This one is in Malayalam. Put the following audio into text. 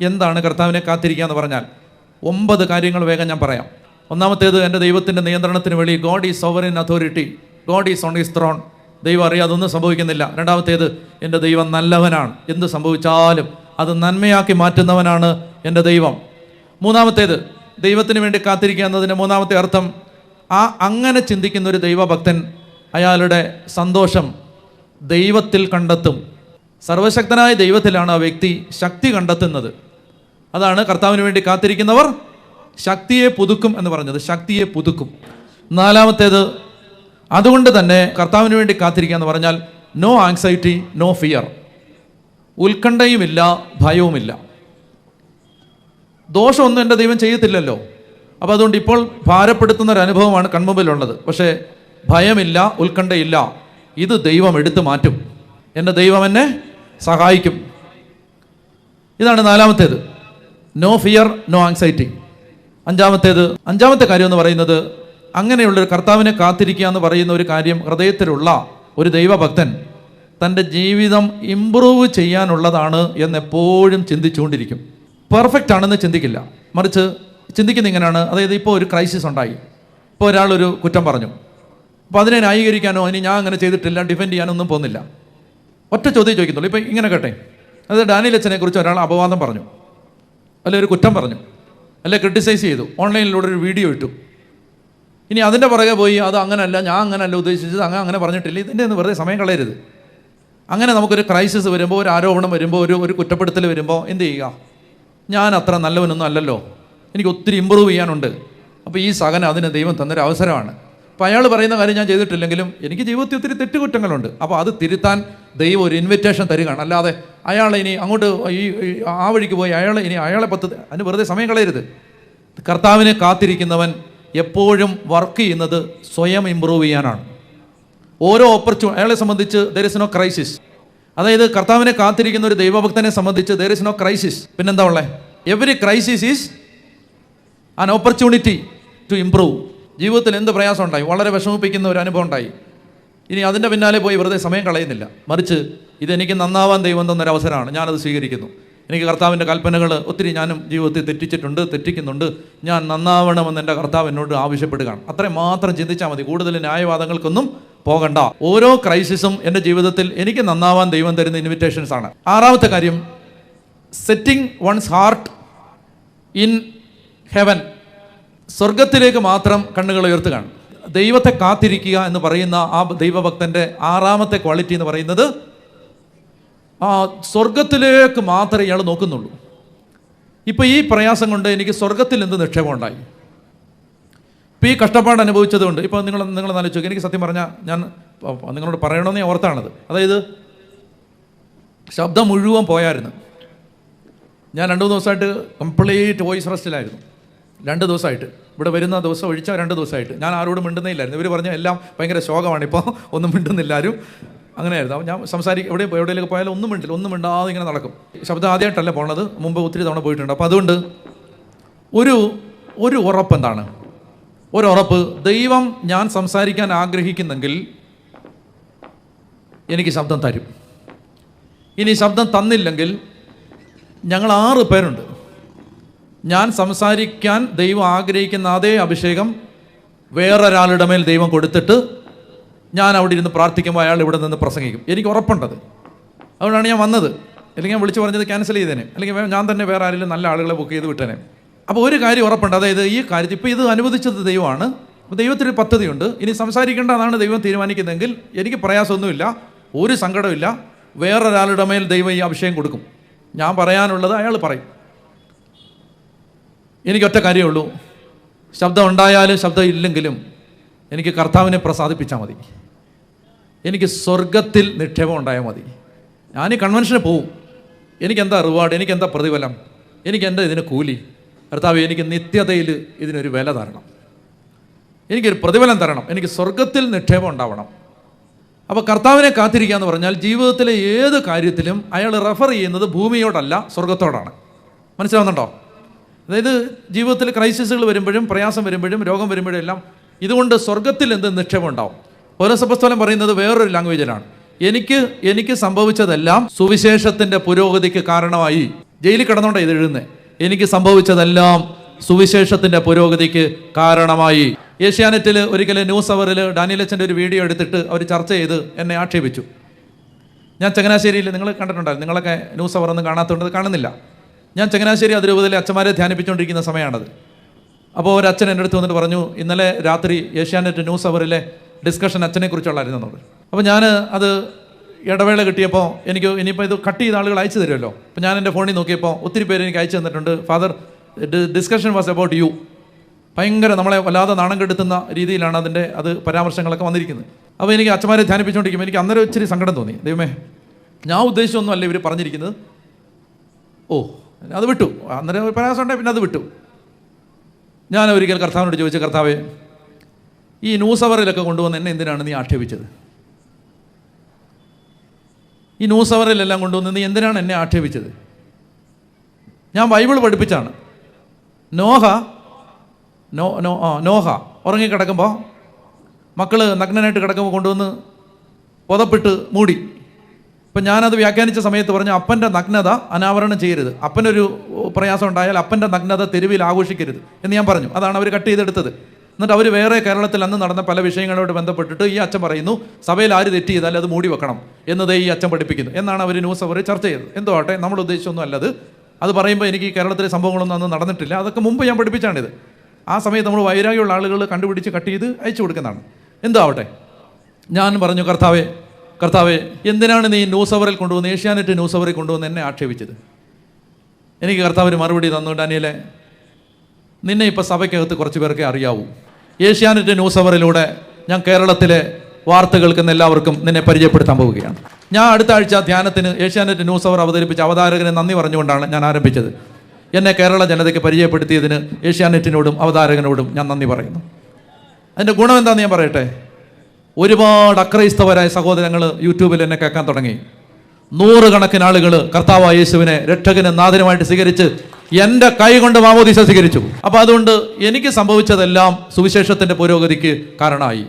എന്താണ് കർത്താവിനെ കാത്തിരിക്കുക എന്ന് പറഞ്ഞാൽ ഒമ്പത് കാര്യങ്ങൾ വേഗം ഞാൻ പറയാം. ഒന്നാമത്തേത് എന്റെ ദൈവത്തിന്റെ നിയന്ത്രണത്തിന് വേണ്ടി God is sovereign authority God is on his throne ദൈവം അറിയാതെ ഒന്നും സംഭവിക്കുന്നില്ല. രണ്ടാമത്തേത് എന്റെ ദൈവം നല്ലവനാണ്. എന്ത് സംഭവിച്ചാലും അത് നന്മയാക്കി മാറ്റുന്നവനാണ് എന്റെ ദൈവം. മൂന്നാമത്തേത് ദൈവത്തിന് വേണ്ടി കാത്തിരിക്കുക എന്നതിന്റെ മൂന്നാമത്തെ അർത്ഥം ആ അങ്ങനെ ചിന്തിക്കുന്ന ഒരു ദൈവഭക്തൻ അയാളുടെ സന്തോഷം ദൈവത്തിൽ കണ്ടെത്തും. സർവശക്തനായ ദൈവത്തിലാണ് ആ വ്യക്തി ശക്തി കണ്ടെത്തുന്നത്. അതാണ് കർത്താവിന് വേണ്ടി കാത്തിരിക്കുന്നവർ ശക്തിയെ പുതുക്കും എന്ന് പറഞ്ഞത്. ശക്തിയെ പുതുക്കും. നാലാമത്തേത് അതുകൊണ്ട് തന്നെ കർത്താവിന് വേണ്ടി കാത്തിരിക്കുക എന്ന് പറഞ്ഞാൽ നോ ആങ്സൈറ്റി നോ ഫിയർ ഉത്കണ്ഠയുമില്ല ഭയവുമില്ല. ദോഷമൊന്നും എന്റെ ദൈവം ചെയ്യത്തില്ലല്ലോ. അപ്പോൾ അതുകൊണ്ട് ഇപ്പോൾ ഭാരപ്പെടുത്തുന്ന ഒരു അനുഭവമാണ് കൺമുമ്പിലുള്ളത്. പക്ഷേ ഭയമില്ല ഉത്കണ്ഠയില്ല. ഇത് ദൈവം എടുത്തു മാറ്റും. എന്റെ ദൈവം എന്നെ സഹായിക്കും. ഇതാണ് നാലാമത്തേത്. നോ ഫിയർ നോ ആങ്സൈറ്റി അഞ്ചാമത്തേത് അഞ്ചാമത്തെ കാര്യം എന്ന് പറയുന്നത് അങ്ങനെയുള്ള ഒരു കർത്താവിനെ കാത്തിരിക്കുക എന്ന് പറയുന്ന ഒരു കാര്യം ഹൃദയത്തിലുള്ള ഒരു ദൈവഭക്തൻ തന്റെ ജീവിതം ഇമ്പ്രൂവ് ചെയ്യാനുള്ളതാണ് എന്നെപ്പോഴും ചിന്തിച്ചുകൊണ്ടിരിക്കും. പെർഫെക്റ്റ് ആണെന്ന് ചിന്തിക്കില്ല. മറിച്ച് ചിന്തിക്കുന്ന ഇങ്ങനെയാണ്. അതായത് ഇപ്പോൾ ഒരു ക്രൈസിസ് ഉണ്ടായി. ഇപ്പോൾ ഒരാളൊരു കുറ്റം പറഞ്ഞു. അപ്പോൾ അതിനെ ന്യായീകരിക്കാനോ ഇനി ഞാൻ അങ്ങനെ ചെയ്തിട്ടില്ല ഡിഫെൻഡ് ചെയ്യാനൊന്നും പോകുന്നില്ല. ഒറ്റ ചോദ്യം ചോദിക്കുന്നുള്ളൂ ഇപ്പം ഇങ്ങനെ കേട്ടെ. അതായത് ഡാനിയൽ അച്ഛനെ കുറിച്ച് ഒരാൾ അപവാദം പറഞ്ഞു. അല്ലെ ഒരു കുറ്റം പറഞ്ഞു. അല്ലെ ക്രിട്ടിസൈസ് ചെയ്തു. ഓൺലൈനിലൂടെ ഒരു വീഡിയോ ഇട്ടു. ഇനി അതിന്റെ പുറകെ പോയി അത് അങ്ങനല്ല ഞാൻ അങ്ങനല്ല ഉദ്ദേശിച്ചത് അങ്ങനെ അങ്ങനെ പറഞ്ഞിട്ടില്ല. ഇതിന്റെ ഒന്ന് വെറുതെ സമയം കളയരുത്. അങ്ങനെ നമുക്കൊരു ക്രൈസിസ് വരുമ്പോൾ ഒരു ആരോപണം വരുമ്പോൾ ഒരു ഒരു കുറ്റപ്പെടുത്തൽ വരുമ്പോൾ എന്ത് ചെയ്യുക? ഞാൻ അത്ര നല്ലവനൊന്നും അല്ലല്ലോ. എനിക്ക് ഒത്തിരി ഇമ്പ്രൂവ് ചെയ്യാനുണ്ട്. അപ്പോൾ ഈ സഹനം അതിന് ദൈവം തന്നൊരു അവസരമാണ്. അപ്പോൾ അയാൾ പറയുന്ന കാര്യം ഞാൻ ചെയ്തിട്ടില്ലെങ്കിലും എനിക്ക് ജീവിതത്തിൽ ഒത്തിരി തെറ്റുകുറ്റങ്ങളുണ്ട്. അപ്പോൾ അത് തിരുത്താൻ ദൈവം ഒരു ഇൻവിറ്റേഷൻ തരികയാണ്. അല്ലാതെ അയാളെ ഇനി അങ്ങോട്ട് ഈ ആ വഴിക്ക് പോയി അയാളെ ഇനി അയാളെ പത്ത് അതിന് വെറുതെ സമയം കളയരുത്. കർത്താവിനെ കാത്തിരിക്കുന്നവൻ എപ്പോഴും വർക്ക് ചെയ്യുന്നത് സ്വയം ഇമ്പ്രൂവ് ചെയ്യാനാണ്. ഓരോ ഓപ്പർച്യൂ അയാളെ സംബന്ധിച്ച് ദർ ഇസ് നോ ക്രൈസിസ് അതായത് കർത്താവിനെ കാത്തിരിക്കുന്ന ഒരു ദൈവഭക്തനെ സംബന്ധിച്ച് ദർ ഇസ് നോ ക്രൈസിസ് പിന്നെന്താ ഉള്ളത് every crisis is an opportunity to improve ജീവിതത്തിൽ എന്ത് പ്രയാസം ഉണ്ടായി? വളരെ വിഷമിപ്പിക്കുന്ന ഒരു അനുഭവം ഉണ്ടായി. ഇനി അതിന്റെ പിന്നാലെ പോയി വെറുതെ സമയം കളയുന്നില്ല. മറിച്ച് ഇതെനിക്ക് നന്നാവാൻ ദൈവം തന്നൊരവസരമാണ്. ഞാനത് സ്വീകരിക്കുന്നു. എനിക്ക് കർത്താവിന്റെ കൽപ്പനകൾ ഒത്തിരി ഞാനും ജീവിതത്തിൽ തെറ്റിച്ചിട്ടുണ്ട് തെറ്റിക്കുന്നുണ്ട്. ഞാൻ നന്നാവണമെന്ന് എന്റെ കർത്താവ് എന്നോട് ആവശ്യപ്പെടുകയാണ്. അത്രയും മാത്രം ചിന്തിച്ചാൽ മതി. കൂടുതൽ ന്യായവാദങ്ങൾക്കൊന്നും പോകണ്ട. ഓരോ ക്രൈസിസും എന്റെ ജീവിതത്തിൽ എനിക്ക് നന്നാവാൻ ദൈവം തരുന്ന ഇൻവിറ്റേഷൻസ് ആണ്. ആറാമത്തെ കാര്യം setting one's heart in heaven സ്വർഗത്തിലേക്ക് മാത്രം കണ്ണുകൾ ഉയർത്തുകയാണ്. ദൈവത്തെ കാത്തിരിക്കുക എന്ന് പറയുന്ന ആ ദൈവഭക്തന്റെ ആറാമത്തെ ക്വാളിറ്റി എന്ന് പറയുന്നത് ആ സ്വർഗത്തിലേക്ക് മാത്രമേ ഇയാൾ നോക്കുന്നുള്ളൂ. ഇപ്പൊ ഈ പ്രയാസം കൊണ്ട് എനിക്ക് സ്വർഗത്തിൽ എന്ത് നിക്ഷേപം ഉണ്ടായി ഇപ്പോൾ ഈ കഷ്ടപ്പാട് അനുഭവിച്ചതുകൊണ്ട് ഇപ്പോൾ നിങ്ങൾ നിങ്ങൾ ആലോചിച്ചു എനിക്ക് സത്യം പറഞ്ഞാൽ ഞാൻ നിങ്ങളോട് പറയണമെന്ന് ഞാൻ ഓർത്താണത്. അതായത് ശബ്ദം മുഴുവൻ പോയായിരുന്നു. ഞാൻ രണ്ട് മൂന്ന് ദിവസമായിട്ട് കംപ്ലീറ്റ് വോയിസ് റെസ്റ്റിലായിരുന്നു രണ്ട് ദിവസമായിട്ട്. ഇവിടെ വരുന്ന ദിവസം ഒഴിച്ച രണ്ട് ദിവസമായിട്ട്. ഞാൻ ആരോടും മിണ്ടുന്നില്ലായിരുന്നു ഇവർ പറഞ്ഞ എല്ലാം ഭയങ്കര ശോകമാണ്. ഇപ്പോൾ ഒന്നും മിണ്ടുന്നില്ല ആരും. അങ്ങനെയായിരുന്നു. ഞാൻ സംസാരിക്കും എവിടെ എവിടെയെങ്കിലും പോയാലും ഒന്നും മിണ്ടില്ല. ഒന്നും മിണ്ടാതെ ഇങ്ങനെ നടക്കും. ശബ്ദം ആദ്യമായിട്ടല്ല പോണത്? മുമ്പ് ഒത്തിരി തവണ പോയിട്ടുണ്ട്. അപ്പോൾ അതുകൊണ്ട് ഒരു ഒരു ഉറപ്പ് എന്താണ്? ഒരു ഉറപ്പ്. ദൈവം ഞാൻ സംസാരിക്കാൻ ആഗ്രഹിക്കുന്നെങ്കിൽ എനിക്ക് ശബ്ദം തരും. ഇനി ശബ്ദം തന്നില്ലെങ്കിൽ ഞങ്ങൾ ആറ് പേരുണ്ട്. ഞാൻ സംസാരിക്കാൻ ദൈവം ആഗ്രഹിക്കുന്ന അതേ അഭിഷേകം വേറൊരാളുടെ മേൽ ദൈവം കൊടുത്തിട്ട് ഞാൻ അവിടെ ഇരുന്ന് പ്രാർത്ഥിക്കുമ്പോൾ അയാൾ ഇവിടെ നിന്ന് പ്രസംഗിക്കും. എനിക്ക് ഉറപ്പുണ്ടത്. അതുകൊണ്ടാണ് ഞാൻ വന്നത്. അല്ലെങ്കിൽ ഞാൻ വിളിച്ചു പറഞ്ഞത് ക്യാൻസൽ ചെയ്തേനെ. അല്ലെങ്കിൽ ഞാൻ തന്നെ വേറെ ആരെങ്കിലും നല്ല ആളുകളെ ബുക്ക് ചെയ്ത് വിട്ടേനെ. അപ്പോൾ ഒരു കാര്യം ഉറപ്പുണ്ട്. അതായത് ഈ കാര്യത്തിൽ ഇപ്പോൾ ഇത് അനുവദിച്ചത് ദൈവമാണ്. അപ്പോൾ ദൈവത്തിന് ഒരു പദ്ധതിയുണ്ട്. ഇനി സംസാരിക്കേണ്ടതാണ് ദൈവം തീരുമാനിക്കുന്നതെങ്കിൽ എനിക്ക് പ്രയാസമൊന്നുമില്ല. ഒരു സങ്കടമില്ല വേറൊരാളുടെ മേൽ ദൈവം ഈ അഭിഷേകം കൊടുക്കും. ഞാൻ പറയാനുള്ളത് അയാൾ പറയും. എനിക്ക് ഒറ്റ കാര്യമേ ഉള്ളൂ. ശബ്ദം ഉണ്ടായാലും ശബ്ദം ഇല്ലെങ്കിലും എനിക്ക് കർത്താവിനെ പ്രസാദിപ്പിച്ചാൽ മതി. എനിക്ക് സ്വർഗത്തിൽ നിക്ഷേപം ഉണ്ടായാൽ മതി. ഞാൻ ഈ കൺവെൻഷന് പോവും. എനിക്കെന്താ റിവാർഡ് എനിക്കെന്താ പ്രതിഫലം? എനിക്കെന്താ ഇതിന് കൂലി? കർത്താവ് എനിക്ക് നിത്യതയിൽ ഇതിനൊരു വില തരണം. എനിക്കൊരു പ്രതിഫലം തരണം. എനിക്ക് സ്വർഗത്തിൽ നിക്ഷേപം ഉണ്ടാവണം. അപ്പോൾ കർത്താവിനെ കാത്തിരിക്കുക എന്ന് പറഞ്ഞാൽ ജീവിതത്തിലെ ഏത് കാര്യത്തിലും അയാൾ റെഫർ ചെയ്യുന്നത് ഭൂമിയോടല്ല സ്വർഗത്തോടാണ് മനസ്സിലാവുന്നുണ്ടോ? അതായത് ജീവിതത്തിൽ ക്രൈസിസുകൾ വരുമ്പോഴും പ്രയാസം വരുമ്പോഴും രോഗം വരുമ്പോഴും എല്ലാം ഇതുകൊണ്ട് സ്വർഗത്തിൽ എന്ത് നിക്ഷേപം ഉണ്ടാവും പൗരസഭസ്ഥലം പറയുന്നത് വേറൊരു ലാംഗ്വേജിലാണ്. എനിക്ക് എനിക്ക് സംഭവിച്ചതെല്ലാം സുവിശേഷത്തിന്റെ പുരോഗതിക്ക് കാരണമായി. ജയിലിൽ കിടന്നോണ്ട ഇത് എഴുതുന്നത് എനിക്ക് സംഭവിച്ചതെല്ലാം സുവിശേഷത്തിന്റെ പുരോഗതിക്ക് കാരണമായി. ഏഷ്യാനെറ്റിൽ ഒരിക്കലും ന്യൂസ് അവറിൽ ഡാനിയലച്ചന്റെ ഒരു വീഡിയോ എടുത്തിട്ട് അവർ ചർച്ച ചെയ്ത് എന്നെ ആക്ഷേപിച്ചു. ഞാൻ ചങ്ങനാശ്ശേരിയിൽ നിങ്ങൾ കണ്ടിട്ടുണ്ടായിരുന്നു. നിങ്ങളൊക്കെ ന്യൂസ് അവർ ഒന്നും കാണാത്തതുകൊണ്ട് കാണുന്നില്ല. ഞാൻ ചങ്ങനാശ്ശേരി അതിരൂപതയിലെ അച്ഛന്മാരെ ധ്യാനിപ്പിച്ചുകൊണ്ടിരിക്കുന്ന സമയമാണത്. അപ്പോൾ ഒരു അച്ഛൻ എന്റെ അടുത്ത് വന്നിട്ട് പറഞ്ഞു ഇന്നലെ രാത്രി ഏഷ്യാനെറ്റ് ന്യൂസ് അവറിലെ ഡിസ്കഷൻ അച്ഛനെക്കുറിച്ചുള്ളായിരുന്നു എന്നോട്. അപ്പോൾ ഞാൻ അത് ഇടവേള കിട്ടിയപ്പോൾ എനിക്ക് ഇനിയിപ്പോൾ ഇത് കട്ട് ചെയ്ത ആളുകൾ അയച്ചു തരുമല്ലോ. അപ്പോൾ ഞാൻ എന്റെ ഫോണിൽ നോക്കിയപ്പോൾ ഒത്തിരി പേര് എനിക്ക് അയച്ചു തന്നിട്ടുണ്ട്. Father discussion was about you. ഭയങ്കര നമ്മളെ വല്ലാതെ നാണം കെടുത്തുന്ന രീതിയിലാണ് അതിന്റെ അത് പരാമർശങ്ങളൊക്കെ വന്നിരിക്കുന്നത്. അപ്പോൾ എനിക്ക് അച്ഛന്മാരെ ധ്യാനിപ്പിച്ചുകൊണ്ടിരിക്കുമ്പോൾ എനിക്ക് അന്നേരം ഇച്ചിരി സങ്കടം തോന്നി. ദൈവമേ ഞാൻ ഉദ്ദേശിച്ചൊന്നുമല്ല ഇവർ പറഞ്ഞിരിക്കുന്നത്. ഓ അത് വിട്ടു. അന്നേരം പ്രയാസം ഉണ്ടായി പിന്നെ അത് വിട്ടു. ഞാൻ ഒരിക്കൽ കർത്താവിനോട് ചോദിച്ചു കർത്താവേ ഈ ന്യൂസ് അവറിലൊക്കെ കൊണ്ടുവന്ന് എന്നെ എന്തിനാണ് നീ ആക്ഷേപിച്ചത്? ഈ ന്യൂസ് അവറിലെല്ലാം കൊണ്ടുവന്ന് നീ എന്തിനാണ് എന്നെ ആക്ഷേപിച്ചത്? ഞാൻ ബൈബിൾ പഠിപ്പിച്ചാണ്. നോഹ നോ നോ നോഹ ഉറങ്ങിക്കിടക്കുമ്പോൾ മക്കൾ നഗ്നനായിട്ട് കിടക്കുമ്പോൾ കൊണ്ടുവന്ന് പുതപ്പിട്ട് മൂടി. ഇപ്പം ഞാനത് വ്യാഖ്യാനിച്ച സമയത്ത് പറഞ്ഞു അപ്പന്റെ നഗ്നത അനാവരണം ചെയ്യരുത്. അപ്പനൊരു പ്രയാസം ഉണ്ടായാൽ അപ്പന്റെ നഗ്നത തെരുവിൽ ആഘോഷിക്കരുത് എന്ന് ഞാൻ പറഞ്ഞു. അതാണ് അവർ കട്ട് ചെയ്തെടുത്തത്. എന്നിട്ട് അവർ വേറെ കേരളത്തിൽ അന്ന് നടന്ന പല വിഷയങ്ങളോട് ബന്ധപ്പെട്ടിട്ട് ഈ അച്ഛൻ പറയുന്നു സഭയിൽ ആര് തെറ്റ് ചെയ്താൽ അത് മൂടി വെക്കണം എന്നതേ ഈ അച്ഛൻ പഠിപ്പിക്കുന്നു. എന്നാണ് അവർ ന്യൂസ് അവർ ചർച്ച ചെയ്തത്. എന്തോ ആട്ടെ നമ്മൾ ഉദ്ദേശിച്ചൊന്നും അല്ലത് അത്. പറയുമ്പോൾ എനിക്ക് കേരളത്തിലെ സംഭവങ്ങളൊന്നും അന്ന് നടന്നിട്ടില്ല. അതൊക്കെ മുമ്പ് ഞാൻ പഠിപ്പിച്ചാണിത് ആ സമയത്ത് നമ്മൾ വൈരാഗ്യമുള്ള ആളുകൾ കണ്ടുപിടിച്ച് കട്ട് ചെയ്ത് അയച്ചു കൊടുക്കുന്നതാണ്. എന്തോ ആവട്ടെ. ഞാൻ പറഞ്ഞു കർത്താവെ കർത്താവെ എന്തിനാണ് നീ ന്യൂസ് അവറിൽ കൊണ്ടുവന്ന് ഏഷ്യാനെറ്റ് ന്യൂസ് അവറിൽ കൊണ്ടുവന്ന് എന്നെ ആക്ഷേപിച്ചത്? എനിക്ക് കർത്താവിന് മറുപടി തന്നു ഡാനിയലെ നിന്നെ ഇപ്പോൾ സഭയ്ക്കകത്ത് കുറച്ച് പേർക്കേ അറിയാവൂ. ഏഷ്യാനെറ്റ് ന്യൂസ് അവറിലൂടെ ഞാൻ കേരളത്തിലെ വാർത്തകൾക്ക് എല്ലാവർക്കും നിന്നെ പരിചയപ്പെടുത്താൻ പോവുകയാണ്. ഞാൻ അടുത്ത ആഴ്ച ധ്യാനത്തിന് ഏഷ്യാനെറ്റ് ന്യൂസ് അവർ അവതരിപ്പിച്ച അവതാരകനെ നന്ദി പറഞ്ഞുകൊണ്ടാണ് ഞാൻ ആരംഭിച്ചത്. എന്നെ കേരള ജനതയ്ക്ക് പരിചയപ്പെടുത്തിയതിന് ഏഷ്യാനെറ്റിനോടും അവതാരകനോടും ഞാൻ നന്ദി പറയുന്നു. അതിന്റെ ഗുണം എന്താണെന്ന് ഞാൻ പറയട്ടെ? ഒരുപാട് അക്രൈസ്തവരായ സഹോദരങ്ങൾ യൂട്യൂബിൽ എന്നെ കേൾക്കാൻ തുടങ്ങി. നൂറുകണക്കിന് ആളുകൾ കർത്താവ് യേശുവിനെ രക്ഷകനെ നാഥനുമായിട്ട് സ്വീകരിച്ച് എന്റെ കൈ കൊണ്ട് മാമോദീസ സ്വീകരിച്ചു. അപ്പോൾ അതുകൊണ്ട് എനിക്ക് സംഭവിച്ചതെല്ലാം സുവിശേഷത്തിന്റെ പുരോഗതിക്ക് കാരണമായി.